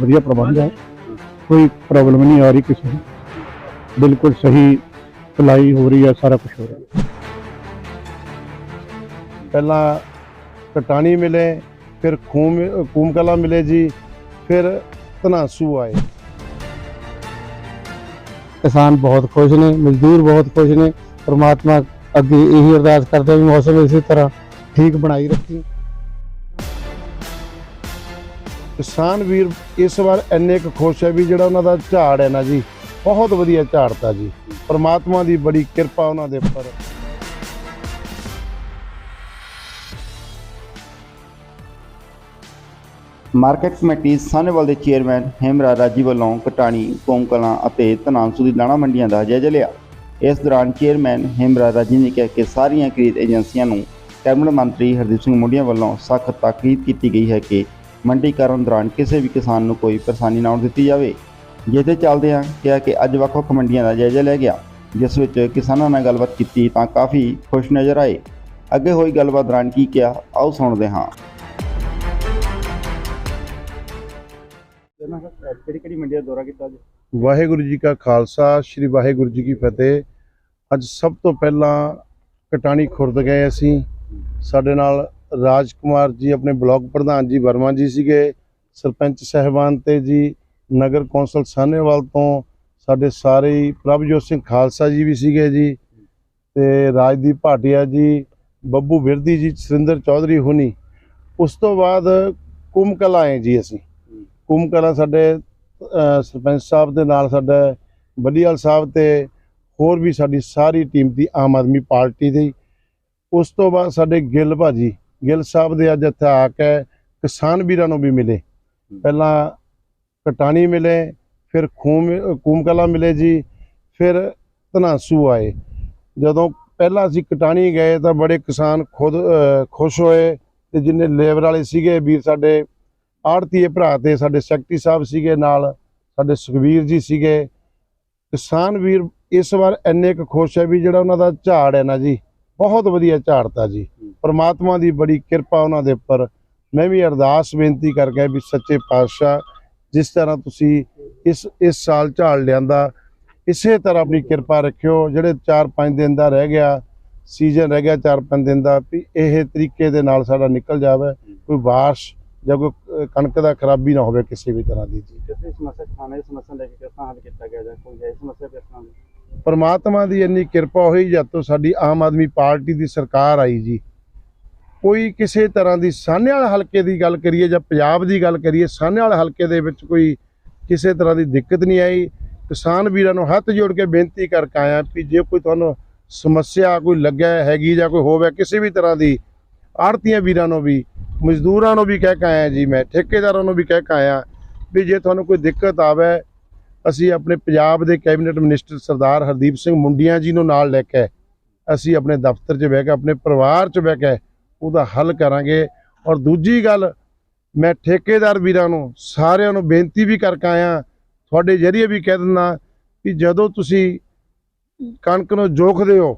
ਵਧੀਆ ਪ੍ਰਬੰਧ ਹੈ। ਕੋਈ ਪ੍ਰੋਬਲਮ ਨਹੀਂ ਆ ਰਹੀ ਕਿਸੇ ਨੂੰ। ਬਿਲਕੁਲ ਸਹੀ ਸਪਲਾਈ ਹੋ ਰਹੀ ਹੈ, ਸਾਰਾ ਕੁਝ ਹੋ ਰਿਹਾ। ਪਹਿਲਾਂ ਕਟਾਣੀ ਮਿਲੇ, ਫਿਰ ਖੂਮ ਕੂਮ ਕਲਾ ਮਿਲੇ ਜੀ, ਫਿਰ ਧਨਾਸੂ ਆਏ। ਕਿਸਾਨ ਬਹੁਤ ਖੁਸ਼ ਨੇ, ਮਜ਼ਦੂਰ ਬਹੁਤ ਖੁਸ਼ ਨੇ। ਪਰਮਾਤਮਾ ਅੱਗੇ ਇਹੀ ਅਰਦਾਸ ਕਰਦੇ ਹਾਂ ਵੀ ਮੌਸਮ ਇਸੇ ਤਰ੍ਹਾਂ ਠੀਕ ਬਣਾਈ ਰੱਖੀ। ਕਿਸਾਨ ਵੀਰ ਇਸ ਵਾਰ ਇੰਨੇ ਕੁ ਖੁਸ਼ ਹੈ ਵੀ ਜਿਹੜਾ ਉਹਨਾਂ ਦਾ ਝਾੜ ਹੈ ਨਾ ਜੀ, ਬਹੁਤ ਵਧੀਆ ਝਾੜਤਾ ਜੀ। ਪਰਮਾਤਮਾ ਦੀ ਬੜੀ ਕਿਰਪਾ ਉਹਨਾਂ ਦੇ ਉੱਪਰ। ਮਾਰਕੀਟ ਕਮੇਟੀ ਸਾਹਨੇਵਾਲ ਦੇ ਚੇਅਰਮੈਨ ਹੇਮਰਾ ਰਾਜੀ ਵੱਲੋਂ ਕਟਾਣੀ ਕੌਂਕਲਾਂ ਅਤੇ ਧਨਾਂਸੂ ਦੀ ਦਾਣਾ ਮੰਡੀਆਂ ਦਾ ਜਾਇਜ਼ਾ ਲਿਆ। ਇਸ ਦੌਰਾਨ ਚੇਅਰਮੈਨ ਹੇਮਰਾ ਰਾਜੀ ਨੇ ਕਿਹਾ ਕਿ ਸਾਰੀਆਂ ਖਰੀਦ ਏਜੰਸੀਆਂ ਨੂੰ ਕੈਬਨਿਟ ਮੰਤਰੀ ਹਰਦੀਪ ਸਿੰਘ ਮੁੰਡੀਆਂ ਵੱਲੋਂ ਸਖਤ ਤਾਕੀਦ ਕੀਤੀ ਗਈ ਹੈ ਕਿ ਮੰਡੀਕਰਨ ਦੌਰਾਨ ਕਿਸੇ ਵੀ ਕਿਸਾਨ ਨੂੰ ਕੋਈ ਪਰੇਸ਼ਾਨੀ ਨਾ ਆਉਣ ਦਿੱਤੀ ਜਾਵੇ। ਜਿਹਦੇ ਚੱਲਦਿਆਂ ਕਿਹਾ ਕਿ ਅੱਜ ਵੱਖ-ਵੱਖ ਮੰਡੀਆਂ ਦਾ ਜਾਇਜ਼ਾ ਲਿਆ ਗਿਆ, ਜਿਸ ਵਿੱਚ ਕਿਸਾਨਾਂ ਨਾਲ ਗੱਲਬਾਤ ਕੀਤੀ ਤਾਂ ਕਾਫੀ ਖੁਸ਼ ਨਜ਼ਰ ਆਏ। ਅੱਗੇ ਹੋਈ ਗੱਲਬਾਤ ਦੌਰਾਨ ਕੀ ਕਿਹਾ, ਆਓ ਸੁਣਦੇ ਹਾਂ। ਕਿਹੜੀ ਕਿਹੜੀ ਮੰਡੀ ਦਾ ਦੌਰਾ ਕੀਤਾ ਅੱਜ? ਵਾਹਿਗੁਰੂ ਜੀ ਕਾ ਖਾਲਸਾ, ਸ੍ਰੀ ਵਾਹਿਗੁਰੂ ਜੀ ਕੀ ਫਤਿਹ। ਅੱਜ ਸਭ ਤੋਂ ਪਹਿਲਾਂ ਕਟਾਣੀ ਖੁਰਦ ਗਏ ਅਸੀਂ। ਸਾਡੇ ਨਾਲ ਰਾਜ ਕੁਮਾਰ ਜੀ, ਆਪਣੇ ਬਲਾਕ ਪ੍ਰਧਾਨ ਜੀ ਵਰਮਾ ਜੀ ਸੀਗੇ, ਸਰਪੰਚ ਸਹਿਬਾਨ ਤੇ ਜੀ, ਨਗਰ ਕੌਂਸਲ ਸਾਹਨੇਵਾਲ ਤੋਂ ਸਾਡੇ ਸਾਰੇ ਪ੍ਰਭਜੋਤ ਸਿੰਘ ਖਾਲਸਾ ਜੀ ਵੀ ਸੀਗੇ ਜੀ ਤੇ ਰਾਜਦੀਪ ਭਾਟੀਆ ਜੀ, ਬੱਬੂ ਵਿਰਦੀ ਜੀ, ਸੁਰਿੰਦਰ ਚੌਧਰੀ ਹੁਣੀ। ਉਸ ਤੋਂ ਬਾਅਦ ਕੁੰਮਕਲ ਆਏ ਜੀ ਅਸੀਂ। ਕੁੰਮਕਲਾਂ ਸਾਡੇ ਸਰਪੰਚ ਸਾਹਿਬ ਦੇ ਨਾਲ ਸਾਡਾ ਬੱਲੀਵਾਲ ਸਾਹਿਬ ਤੇ ਹੋਰ ਵੀ ਸਾਡੀ ਸਾਰੀ ਟੀਮ ਦੀ ਆਮ ਆਦਮੀ ਪਾਰਟੀ ਦੀ। ਉਸ ਤੋਂ ਬਾਅਦ ਸਾਡੇ ਗਿੱਲ ਭਾਜੀ ਗਿੱਲ ਸਾਹਿਬ ਦੇ ਅੱਜ ਇੱਥੇ ਆ ਕੇ ਕਿਸਾਨ ਵੀਰਾਂ ਨੂੰ ਵੀ ਮਿਲੇ। ਪਹਿਲਾਂ ਕਟਾਣੀ ਮਿਲੇ, ਫਿਰ ਖੂਮ, ਕੂਮਕਲਾ ਮਿਲੇ ਜੀ, ਫਿਰ ਧਨਾਸੂ ਆਏ। ਜਦੋਂ ਪਹਿਲਾਂ ਅਸੀਂ ਕਟਾਣੀ ਗਏ ਤਾਂ ਬੜੇ ਕਿਸਾਨ ਖੁਦ ਖੁਸ਼ ਹੋਏ ਤੇ ਜਿੰਨੇ ਲੇਬਰ ਵਾਲੇ ਸੀਗੇ, ਵੀਰ ਸਾਡੇ ਆੜਤੀਏ ਭਰਾ ਤੇ ਸਾਡੇ ਸੈਕਟਰੀ ਸਾਹਿਬ ਸੀਗੇ, ਨਾਲ ਸਾਡੇ ਸੁਖਵੀਰ ਜੀ ਸੀਗੇ। ਕਿਸਾਨ ਵੀਰ ਇਸ ਵਾਰ ਇੰਨੇ ਕੁ ਖੁਸ਼ ਹੈ ਵੀ ਜਿਹੜਾ ਉਹਨਾਂ ਦਾ ਝਾੜ ਹੈ ਨਾ ਜੀ। ਬਹੁਤ ਵਧੀਆ ਝਾੜਤਾ ਜੀ। ਪਰਮਾਤਮਾ ਦੀ ਬੜੀ ਕਿਰਪਾ ਉਹਨਾਂ ਦੇ ਉੱਪਰ। ਮੈਂ ਵੀ ਅਰਦਾਸ ਬੇਨਤੀ ਕਰਕੇ ਵੀ ਸੱਚੇ ਪਾਤਸ਼ਾਹ ਜਿਸ ਤਰ੍ਹਾਂ ਤੁਸੀਂ ਇਸ ਇਸ ਸਾਲ ਝਾੜ ਲਿਆਂਦਾ ਇਸੇ ਤਰ੍ਹਾਂ ਆਪਣੀ ਕਿਰਪਾ ਰੱਖਿਓ। ਜਿਹੜੇ 4-5 ਦਿਨ ਦਾ ਰਹਿ ਗਿਆ ਸੀਜ਼ਨ ਰਹਿ ਗਿਆ 4-5 ਦਿਨ ਦਾ ਵੀ ਇਹ ਤਰੀਕੇ ਦੇ ਨਾਲ ਸਾਡਾ ਨਿਕਲ ਜਾਵੇ। ਕੋਈ ਬਾਰਿਸ਼ ਜਾਂ ਕੋਈ ਕਣਕ ਦਾ ਖਰਾਬੀ ਨਾ ਹੋਵੇ ਕਿਸੇ ਵੀ ਤਰ੍ਹਾਂ ਦੀ ਜੀ। ਕਿਸੇ ਸਮੱਸਿਆ ਖਾਣੇ ਸਮੱਸਿਆ ਲੈ ਕੇ ਕਿਸ ਤਰ੍ਹਾਂ ਹੱਲ ਕੀਤਾ ਗਿਆ ਜਾਂ ਕੋਈ ਹੈ ਸਮੱਸਿਆ ਕਿਸ ਤਰ੍ਹਾਂ ਦੀ? ਪਰਮਾਤਮਾ ਦੀ ਇੰਨੀ ਕਿਰਪਾ ਹੋਈ ਜਦ ਤੋਂ ਸਾਡੀ ਆਮ ਆਦਮੀ ਪਾਰਟੀ ਦੀ ਸਰਕਾਰ ਆਈ ਜੀ। ਕੋਈ ਕਿਸੇ ਤਰ੍ਹਾਂ ਦੀ ਸਾਹਨੇਵਾਲ ਹਲਕੇ ਦੀ ਗੱਲ ਕਰੀਏ ਜਾਂ ਪੰਜਾਬ ਦੀ ਗੱਲ ਕਰੀਏ ਸਾਹਨੇਵਾਲ ਹਲਕੇ ਦੇ ਵਿੱਚ ਕੋਈ ਕਿਸੇ ਤਰ੍ਹਾਂ ਦੀ ਦਿੱਕਤ ਨਹੀਂ ਆਈ। ਕਿਸਾਨ ਵੀਰਾਂ ਨੂੰ ਹੱਥ ਜੋੜ ਕੇ ਬੇਨਤੀ ਕਰਕੇ ਆਇਆ ਵੀ ਜੇ ਕੋਈ ਤੁਹਾਨੂੰ ਸਮੱਸਿਆ ਕੋਈ ਲੱਗਿਆ ਹੈਗੀ ਜਾਂ ਕੋਈ ਹੋਵੇ, ਕਿਸੇ ਵੀ ਤਰ੍ਹਾਂ ਦੀ, ਆੜਤੀਆਂ ਵੀਰਾਂ ਨੂੰ ਵੀ, ਮਜ਼ਦੂਰਾਂ ਨੂੰ ਵੀ ਕਹਿ ਕੇ ਆਇਆ ਜੀ ਮੈਂ, ਠੇਕੇਦਾਰਾਂ ਨੂੰ ਵੀ ਕਹਿ ਕੇ ਆਇਆ ਵੀ ਜੇ ਤੁਹਾਨੂੰ ਕੋਈ ਦਿੱਕਤ ਆਵੇ ਅਸੀਂ ਆਪਣੇ ਪੰਜਾਬ ਦੇ ਕੈਬਨਿਟ ਮਿਨਿਸਟਰ ਸਰਦਾਰ ਹਰਦੀਪ ਸਿੰਘ ਮੁੰਡੀਆਂ ਜੀ ਨੂੰ ਨਾਲ ਲੈ ਕੇ ਅਸੀਂ ਆਪਣੇ ਦਫ਼ਤਰ 'ਚ ਬਹਿ ਕੇ, ਆਪਣੇ ਪਰਿਵਾਰ 'ਚ ਬਹਿ ਕੇ ਉਹਦਾ ਹੱਲ ਕਰਾਂਗੇ। ਔਰ ਦੂਜੀ ਗੱਲ, ਮੈਂ ਠੇਕੇਦਾਰ ਵੀਰਾਂ ਨੂੰ, ਸਾਰਿਆਂ ਨੂੰ ਬੇਨਤੀ ਵੀ ਕਰਕੇ ਆਇਆ, ਤੁਹਾਡੇ ਜਰੀਏ ਵੀ ਕਹਿ ਦਿੰਦਾ ਕਿ ਜਦੋਂ ਤੁਸੀਂ ਕਣਕ ਨੂੰ ਜੋਖਦੇ ਹੋ,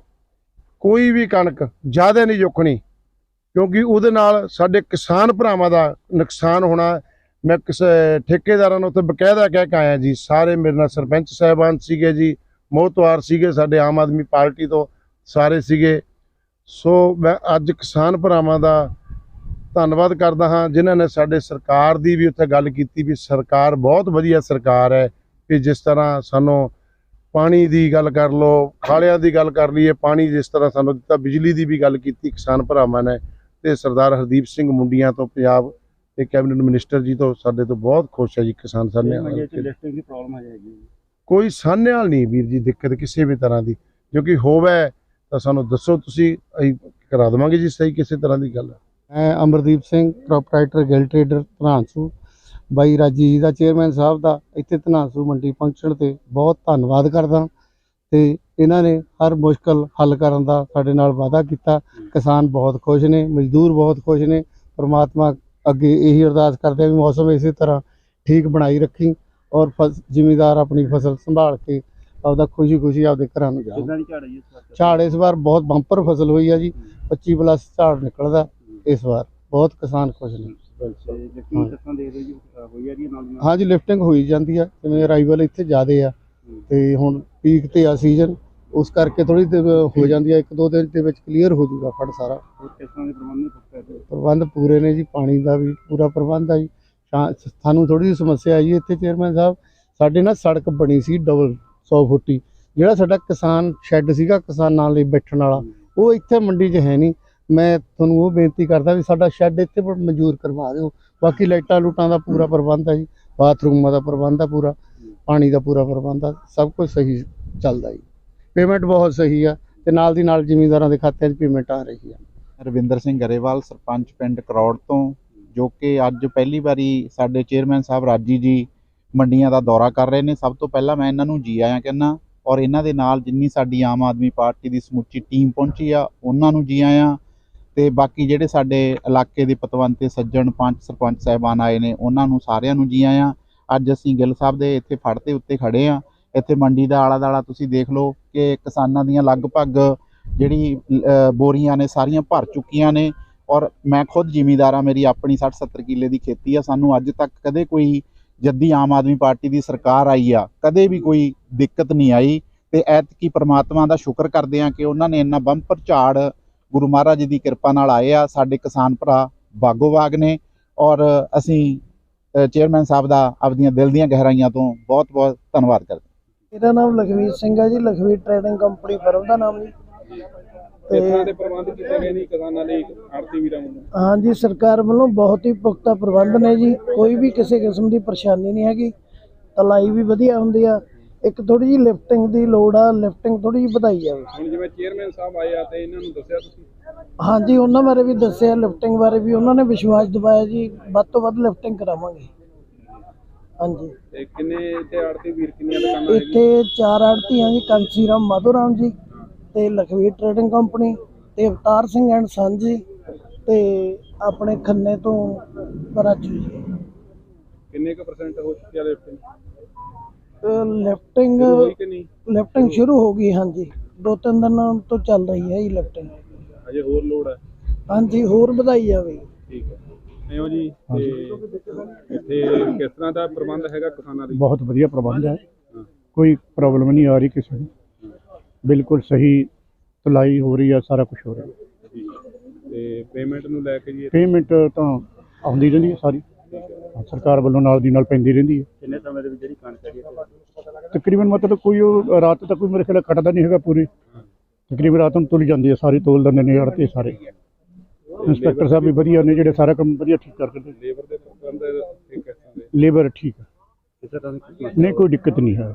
ਕੋਈ ਵੀ ਕਣਕ ਜ਼ਿਆਦਾ ਨਹੀਂ ਜੋਖਣੀ, ਕਿਉਂਕਿ ਉਹਦੇ ਨਾਲ ਸਾਡੇ ਕਿਸਾਨ ਭਰਾਵਾਂ ਦਾ ਨੁਕਸਾਨ ਹੋਣਾ ਮੈਂ ਕਿਸ ਠੇਕੇਦਾਰਾਂ ਨੂੰ ਉੱਥੇ ਬਕਾਇਦਾ ਕਹਿ ਕੇ ਆਇਆ ਜੀ, ਸਾਰੇ ਮੇਰੇ ਨਾਲ ਸਰਪੰਚ ਸਾਹਿਬਾਨ ਸੀਗੇ ਜੀ, ਮੋਹਤਵਾਰ ਸੀਗੇ ਸਾਡੇ ਆਮ ਆਦਮੀ ਪਾਰਟੀ ਤੋਂ, ਸਾਰੇ ਸੀਗੇ। ਸੋ ਮੈਂ ਅੱਜ ਕਿਸਾਨ ਭਰਾਵਾਂ ਦਾ ਧੰਨਵਾਦ ਕਰਦਾ ਹਾਂ, ਜਿਨ੍ਹਾਂ ਨੇ ਸਾਡੇ ਸਰਕਾਰ ਦੀ ਵੀ ਉੱਥੇ ਗੱਲ ਕੀਤੀ ਵੀ ਸਰਕਾਰ ਬਹੁਤ ਵਧੀਆ ਸਰਕਾਰ ਹੈ ਕਿ ਜਿਸ ਤਰ੍ਹਾਂ ਸਾਨੂੰ ਪਾਣੀ ਦੀ ਗੱਲ ਕਰ ਲਓ, ਖਾਲਿਆਂ ਦੀ ਗੱਲ ਕਰ ਲਈਏ, ਪਾਣੀ ਜਿਸ ਤਰ੍ਹਾਂ ਸਾਨੂੰ ਦਿੱਤਾ, ਬਿਜਲੀ ਦੀ ਵੀ ਗੱਲ ਕੀਤੀ ਕਿਸਾਨ ਭਰਾਵਾਂ ਨੇ, ਤੇ ਸਰਦਾਰ ਹਰਦੀਪ ਸਿੰਘ ਮੁੰਡੀਆਂ ਤੋਂ ਪੰਜਾਬ ਤੇ ਕੈਬਨਿਟ ਮਿਨਿਸਟਰ ਜੀ ਤੋਂ ਸਾਡੇ ਤੋਂ ਬਹੁਤ ਖੁਸ਼ ਹੈ ਜੀ ਕਿਸਾਨ ਸਾਨੇ ਲਿਫਟਿੰਗ ਦੀ ਪ੍ਰੋਬਲਮ ਆ ਜਾਏਗੀ ਕੋਈ ਸਾਹਨੇ ਵਾਲ ਨਹੀਂ ਵੀਰ ਜੀ ਦਿੱਕਤ ਕਿਸੇ ਵੀ ਤਰ੍ਹਾਂ ਦੀ। ਜੋ ਕਿ ਹੋਵੇ ਤਾਂ ਸਾਨੂੰ ਦੱਸੋ ਤੁਸੀਂ ਅਸੀਂ ਕਰਾ ਦੇਵਾਂਗੇ ਜੀ ਸਹੀ ਕਿਸੇ ਤਰ੍ਹਾਂ ਦੀ ਗੱਲ। ਮੈਂ ਅਮਰਦੀਪ ਸਿੰਘ ਪ੍ਰੋਪਰਾਈਟਰ ਗਿਲ ਟ੍ਰੇਡਰ ਧਨਾਂਸੂ ਬਾਈ ਰਾਜੀ ਜੀ ਦਾ ਚੇਅਰਮੈਨ ਸਾਹਿਬ ਦਾ ਇੱਥੇ ਧਨਾਂਸੂ ਮੰਡੀ ਪਹੁੰਚਣ ਤੇ ਬਹੁਤ ਧੰਨਵਾਦ ਕਰਦਾ ਤੇ ਇਹਨਾਂ ਨੇ ਹਰ ਮੁਸ਼ਕਲ ਹੱਲ ਕਰਨ ਦਾ ਸਾਡੇ ਨਾਲ ਵਾਅਦਾ ਕੀਤਾ। ਕਿਸਾਨ ਬਹੁਤ ਖੁਸ਼ ਨੇ ਮਜ਼ਦੂਰ ਬਹੁਤ ਖੁਸ਼ ਨੇ ਪ੍ਰਮਾਤਮਾ ਅੱਗੇ ਇਹੀ ਅਰਦਾਸ ਕਰਦੇ ਆ ਵੀ ਮੌਸਮ ਇਸੇ ਤਰ੍ਹਾਂ ਠੀਕ ਬਣਾਈ ਰੱਖੀ ਔਰ ਜ਼ਿਮੀਦਾਰ ਆਪਣੀ ਫਸਲ ਸੰਭਾਲ ਕੇ ਆਪਦਾ ਖੁਸ਼ੀ ਖੁਸ਼ੀ ਆਪਦੇ ਘਰਾਂ ਨੂੰ ਜਾਣ। ਕਿੰਨਾ ਝਾੜ ਹੈ ਇਸ ਵਾਰ? ਝਾੜ ਇਸ ਵਾਰ ਬਹੁਤ ਬੰਪਰ ਫਸਲ ਹੋਈ ਆ ਜੀ 25 ਪਲੱਸ ਝਾੜ ਨਿਕਲਦਾ ਇਸ ਵਾਰ ਬਹੁਤ ਕਿਸਾਨ ਖੁਸ਼ ਨੇ। ਜੀ ਹਾਂਜੀ ਲਿਫਟਿੰਗ ਹੋਈ ਜਾਂਦੀ ਆ ਜਿਵੇਂ ਅਰਾਈਵਲ ਇੱਥੇ ਜ਼ਿਆਦੇ ਆ ਤੇ ਹੁਣ ਪੀਕ ਤੇ ਆ ਸੀਜ਼ਨ ਉਸ ਕਰਕੇ ਥੋੜੀ ਹੋ ਜਾਂਦੀ ਆ ਇੱਕ ਦੋ ਦਿਨ ਦੇ ਵਿੱਚ ਕਲੀਅਰ ਹੋ ਜਾਊਗਾ ਫੜ ਸਾਰਾ। ਪ੍ਰਬੰਧ ਪੂਰੇ ਨੇ ਜੀ ਪਾਣੀ ਦਾ ਵੀ ਪੂਰਾ ਪ੍ਰਬੰਧ ਆ ਜੀ। ਸਾਨੂੰ ਥੋੜੀ ਜਿਹੀ ਸਮੱਸਿਆ ਆਈ ਇੱਥੇ ਚੇਅਰਮੈਨ ਸਾਹਿਬ ਸਾਡੇ ਨਾਲ ਸੜਕ ਬਣੀ ਸੀ ਡਬਲ 100 ਫੁੱਟੀ। ਜਿਹੜਾ ਸਾਡਾ ਕਿਸਾਨ ਸ਼ੈੱਡ ਸੀਗਾ ਕਿਸਾਨਾਂ ਲਈ ਬੈਠਣ ਵਾਲਾ ਉਹ ਇੱਥੇ ਮੰਡੀ 'ਚ ਹੈ ਨਹੀਂ। ਮੈਂ ਤੁਹਾਨੂੰ ਉਹ ਬੇਨਤੀ ਕਰਦਾ ਵੀ ਸਾਡਾ ਸ਼ੈੱਡ ਇੱਥੇ ਪਰ ਮਨਜ਼ੂਰ ਕਰਵਾ ਦਿਓ। ਬਾਕੀ ਲਾਈਟਾਂ ਲੂਟਾਂ ਦਾ ਪੂਰਾ ਪ੍ਰਬੰਧ ਆ ਜੀ। ਬਾਥਰੂਮਾਂ ਦਾ ਪ੍ਰਬੰਧ ਆ ਪੂਰਾ। ਪਾਣੀ ਦਾ ਪੂਰਾ ਪ੍ਰਬੰਧ ਆ। ਸਭ ਕੁਝ ਸਹੀ ਚੱਲਦਾ ਜੀ। ਪੇਮੈਂਟ ਬਹੁਤ ਸਹੀ ਆ ਤੇ ਨਾਲ ਦੀ ਨਾਲ ਜ਼ਿਮੀਂਦਾਰਾਂ ਦੇ ਖਾਤਿਆਂ 'ਚ ਪੇਮੈਂਟ ਆ ਰਹੀ ਆ। ਰਵਿੰਦਰ ਸਿੰਘ ਗਰੇਵਾਲ, ਸਰਪੰਚ ਪਿੰਡ ਕਰੌੜ ਤੋਂ, ਜੋ ਕਿ ਅੱਜ ਪਹਿਲੀ ਵਾਰੀ ਸਾਡੇ ਚੇਅਰਮੈਨ ਸਾਹਿਬ ਰਾਜੀ ਜੀ ਮੰਡੀਆਂ ਦਾ ਦੌਰਾ ਕਰ ਰਹੇ ਨੇ। ਸਭ ਤੋਂ ਪਹਿਲਾਂ ਮੈਂ ਇਹਨਾਂ ਨੂੰ ਜੀ ਆਇਆਂ ਕਹਿੰਦਾ ਔਰ ਇਹਨਾਂ ਦੇ ਨਾਲ ਜਿੰਨੀ ਸਾਡੀ ਆਮ ਆਦਮੀ ਪਾਰਟੀ ਦੀ ਸਮੁੱਚੀ ਟੀਮ ਪਹੁੰਚੀ ਆ, ਉਹਨਾਂ ਨੂੰ ਜੀ ਆਇਆਂ। ਤੇ ਬਾਕੀ ਜਿਹੜੇ ਸਾਡੇ ਇਲਾਕੇ ਦੇ ਪਤਵੰਤੇ ਸੱਜਣ, ਪੰਚ ਸਰਪੰਚ ਸਾਹਿਬਾਨ ਆਏ ਨੇ, ਉਹਨਾਂ ਨੂੰ ਸਾਰਿਆਂ ਨੂੰ ਜੀ ਆਇਆਂ। ਅੱਜ ਅਸੀਂ ਗਿੱਲ ਸਾਹਿਬ ਦੇ ਇੱਥੇ ਫੜ 'ਤੇ ਉੱਤੇ ਖੜੇ ਆ। ਇੱਥੇ ਮੰਡੀ ਦਾ ਆਲਾ ਦਾਲਾ ਤੁਸੀਂ ਦੇਖ ਲਓ ਕਿ ਕਿਸਾਨਾਂ ਦੀਆਂ ਲਗਭਗ ਜਿਹੜੀ ਬੋਰੀਆਂ ਨੇ ਸਾਰੀਆਂ ਭਰ ਚੁੱਕੀਆਂ ਨੇ ਔਰ ਮੈਂ ਖੁਦ ਜ਼ਿਮੀਂਦਾਰ ਹਾਂ, ਮੇਰੀ ਆਪਣੀ 60 70 ਕਿੱਲੇ ਦੀ ਖੇਤੀ ਆ, ਸਾਨੂੰ ਅੱਜ ਤੱਕ ਕਦੇ ਕੋਈ ਜੱਦੀ ਆਮ ਆਦਮੀ ਪਾਰਟੀ ਦੀ ਸਰਕਾਰ ਆਈ ਆ, ਕਦੇ ਵੀ ਕੋਈ ਦਿੱਕਤ ਨਹੀਂ ਆਈ ਤੇ ਐਤਕੀ ਪ੍ਰਮਾਤਮਾ ਦਾ ਸ਼ੁਕਰ ਕਰਦੇ ਆ ਕਿ ਉਹਨਾਂ ਨੇ ਇੰਨਾ ਬੰਪਰ ਝਾੜ ਗੁਰੂ ਮਹਾਰਾਜ ਜੀ ਦੀ ਕਿਰਪਾ ਨਾਲ ਆਏ ਆ, ਸਾਡੇ ਕਿਸਾਨ ਭਰਾ ਬਾਗੋ ਬਾਗ ਨੇ ਔਰ ਅਸੀਂ ਚੇਅਰਮੈਨ ਸਾਹਿਬ ਦਾ ਆਪਦੀਆਂ ਦਿਲ ਦੀਆਂ ਗਹਿਰਾਈਆਂ ਤੋਂ ਬਹੁਤ ਬਹੁਤ ਧੰਨਵਾਦ ਕਰਦੇ ਮੇਰਾ ਨਾਮ ਲਖਵੀਰ ਸਿੰਘ ਹੈ ਜੀ ਲਖਵੀਰ ਟ੍ਰੇਡਿੰਗ ਕੰਪਨੀ ਫਰਮ ਦਾ ਨਾਮ ਜੀ। ਇਸ ਤਰ੍ਹਾਂ ਦੇ ਪ੍ਰਬੰਧ ਕੀਤੇ ਗਏ ਨੇ ਕਿਸਾਨਾਂ ਲਈ ਆੜਤੀ ਵੀਰਾਂ ਵੱਲੋਂ? ਹਾਂਜੀ ਸਰਕਾਰ ਵੱਲੋਂ ਬਹੁਤ ਹੀ ਪੁਖਤਾ ਪ੍ਰਬੰਧ ਨੇ ਜੀ। ਕੋਈ ਵੀ ਕਿਸੇ ਕਿਸਮ ਦੀ ਪਰੇਸ਼ਾਨੀ ਨਹੀਂ ਹੈਗੀ। ਤਲਾਈ ਵੀ ਵਧੀਆ ਹੁੰਦੀ ਆ। ਇੱਕ ਥੋੜੀ ਜਿਹੀ ਲਿਫਟਿੰਗ ਦੀ ਲੋੜ ਆ। ਲਿਫਟਿੰਗ ਥੋੜੀ ਜਿਹੀ ਵਧਾਈ ਜਾਵੇ ਹੁਣ ਜਿਵੇਂ ਚੇਅਰਮੈਨ ਸਾਹਿਬ ਆਏ ਆ ਤੇ ਇਹਨਾਂ ਨੂੰ ਦੱਸਿਆ ਤੁਸੀਂ? ਹਾਂਜੀ ਉਹਨਾਂ ਬਾਰੇ ਵੀ ਦੱਸਿਆ। ਲਿਫਟਿੰਗ ਬਾਰੇ ਵੀ ਉਹਨਾਂ ਨੇ ਵਿਸ਼ਵਾਸ ਦਿਵਾਇਆ ਜੀ। ਵੱਧ ਤੋਂ ਵੱਧ ਲਿਫਟਿੰਗ ਕਰਾਵਾਂਗੇ। ਹਾਂਜੀ। ਤੇ ਕਿੰਨੇ ਇੱਥੇ ਆੜਤੀ ਵੀਰ ਕਿੰਨੀਆਂ ਦੁਕਾਨਾਂ ਹੈਗੀਆਂ? ਇੱਥੇ ਚਾਰ ਆੜਤੀਆਂ ਜੀ ਕੰਸੀ ਰਾਮ ਮਾਧੋਰਾਮ ਜੀ ਤੇ ਲਖਵੀਰ ਟ੍ਰੇਡਿੰਗ ਕੰਪਨੀ ਤੇ ਅਵਤਾਰ ਸਿੰਘ ਐਂਡ ਸਨ ਜੀ ਤੇ ਆਪਣੇ ਖੰਨੇ ਤੋਂ ਰਾਜੂ ਜੀ। ਕਿੰਨੇ ਕੁ ਪਰਸੈਂਟ ਹੋ ਚੁੱਕੀ ਆ ਲਿਫਟਿੰਗ ਲਿਫਟਿੰਗ ਹੋਈ ਕਿ ਨਹੀਂ? ਲਿਫਟਿੰਗ ਸ਼ੁਰੂ ਹੋ ਗਈ ਹਾਂਜੀ। ਦੋ ਤਿੰਨ ਦਿਨ ਤੋਂ ਚੱਲ ਰਹੀ ਹੈ ਇਹ ਲਿਫਟਿੰਗ ਅਜੇ ਹੋਰ ਲੋੜ ਹੈ? ਹਾਂਜੀ ਹੋਰ ਵਧਾਈ ਜਾਵੇ ਠੀਕ ਹੈ। ਐਓ ਜੀ ਤੇ ਇੱਥੇ ਕਿਸ ਤਰ੍ਹਾਂ ਦਾ ਪ੍ਰਬੰਧ ਹੈਗਾ ਕਿਸਾਨਾਂ ਲਈ? ਬਹੁਤ ਵਧੀਆ ਪ੍ਰਬੰਧ ਹੈ। ਕੋਈ ਪ੍ਰੋਬਲਮ ਨਹੀਂ ਆ ਰਹੀ ਕਿਸੇ ਨੂੰ। ਬਿਲਕੁਲ ਸਹੀ ਤੁਲਾਈ ਹੋ ਰਹੀ ਹੈ ਸਾਰਾ ਕੁਝ ਹੋ ਰਿਹਾ। ਹੈ। ਤੇ ਪੇਮੈਂਟ ਨੂੰ ਲੈ ਕੇ ਜੀ ਪੇਮੈਂਟ ਤਾਂ ਆਉਂਦੀ ਰਹਿੰਦੀ ਹੈ ਸਾਰੀ। ਸਰਕਾਰ ਵੱਲੋਂ ਨਾਲ ਦੀ ਨਾਲ ਪੈਂਦੀ ਰਹਿੰਦੀ ਹੈ। ਕਿੰਨੇ ਸਮੇਂ ਦੇ ਵਿੱਚ ਜਿਹੜੀ ਕਣਕ ਹੈ ਜੀ ਤਕਰੀਬਨ ਮਤਲਬ ਕੋਈ ਉਹ ਰਾਤ ਤੱਕ ਕੋਈ ਮੇਰੇ ਖਿਆਲ ਕੱਟਦਾ ਨਹੀਂ ਹੈਗਾ ਪੂਰੀ। ਤਕਰੀਬਨ ਰਾਤ ਨੂੰ ਤੁਲ ਜਾਂਦੀ ਹੈ ਸਾਰੀ ਤੋਲ ਦਿੰਦੇ ਨੇ ਅੜਤੇ ਸਾਰੇ। ਇੰਸਪੈਕਟਰ ਸਾਹਿਬ ਵੀ ਵਧੀਆ ਨੇ ਜਿਹੜੇ ਸਾਰਾ ਕੰਮ ਵਧੀਆ ਠੀਕ ਕਰਦੇ ਨੇ। ਲੇਬਰ ਦੇ ਪ੍ਰਬੰਧ ਤਰ੍ਹਾਂ ਦੇ? ਲੇਬਰ ਠੀਕ ਹੈ ਕਿਸੇ ਤਰ੍ਹਾਂ ਦੀ ਨਹੀਂ ਕੋਈ ਦਿੱਕਤ ਨਹੀਂ ਹੈ।